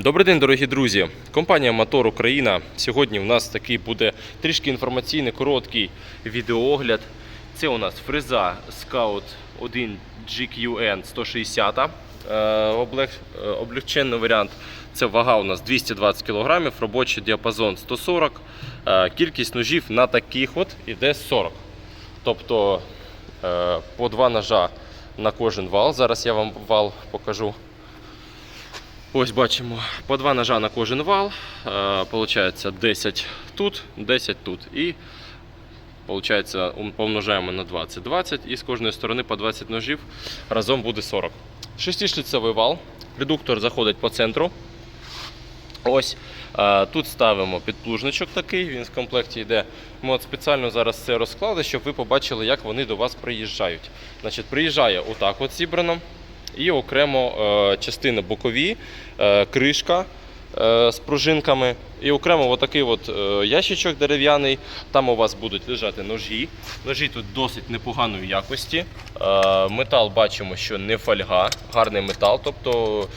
Добрий день, дорогі друзі. Компанія Мотор Україна. Сьогодні у нас такий буде трішки інформаційний короткий відеоогляд. Це у нас фреза Scout 1 GQN 160. Е, облег- е, Облегчений варіант. Це вага у нас 220 кг, робочий діапазон 140 Е, Кількість ножів на таких от іде 40. Тобто е, по два ножа на кожен вал. Зараз я вам вал покажу. Ось бачимо по два ножа на кожен вал. Е, Получається 10 тут, 10 тут. І получається, помножаємо на 20. 20 і з кожної сторони по 20 ножів. Разом буде 40. Шестишліцевий вал. Редуктор заходить по центру. Ось е, тут ставимо підплужничок такий, він в комплекті йде. Ми от спеціально зараз це розклали, щоб ви побачили, як вони до вас приїжджають. Значить, приїжджає отак от зібрано. І окремо е, частини бокові, е, кришка е, з пружинками. І окремо отакий от, ящичок дерев'яний. Там у вас будуть лежати ножі. Ножі тут досить непоганої якості. Метал бачимо, що не фольга, гарний метал, тобто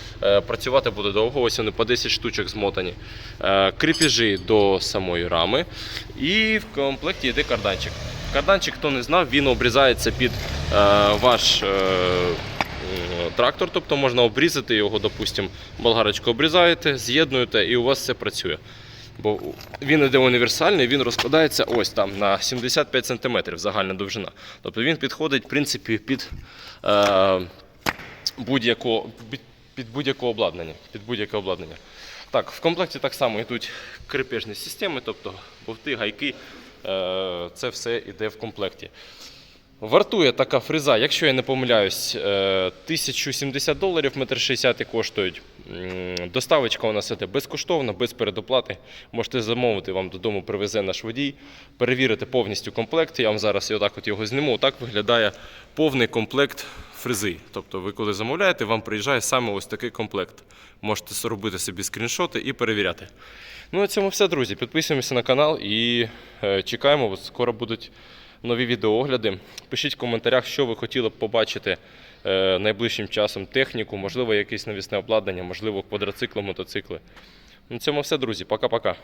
працювати буде довго. Ось вони по 10 штучок змотані. Кріпіжі до самої рами. І в комплекті йде карданчик. Карданчик, хто не знав, він обрізається під ваш. Трактор, тобто можна обрізати його, допустимо, болгарочку обрізаєте, з'єднуєте і у вас все працює. Бо він іде універсальний, він розкладається ось там на 75 см загальна довжина. Тобто він підходить в принципі під е, будь-яко, під, будь-яке обладнання. Під будь-яке обладнання. Так, в комплекті так само йдуть крепежні системи, тобто бовти, гайки, е, це все йде в комплекті. Вартує така фреза, якщо я не помиляюсь, е, 1070 доларів, метр 60 коштують. Доставочка у нас іде безкоштовна, без передоплати. Можете замовити, вам додому привезе наш водій, перевірити повністю комплект. Я вам зараз отак от його зніму. Отак виглядає повний комплект фрези. Тобто ви коли замовляєте, вам приїжджає саме ось такий комплект. Можете зробити собі скріншоти і перевіряти. Ну на цьому все, друзі. Підписуємося на канал і е, чекаємо. Скоро будуть нові відеоогляди. Пишіть в коментарях, що ви хотіли б побачити е, найближчим часом техніку, можливо, якесь навісне обладнання, можливо, квадроцикли, мотоцикли. На цьому все, друзі. Пока-пока.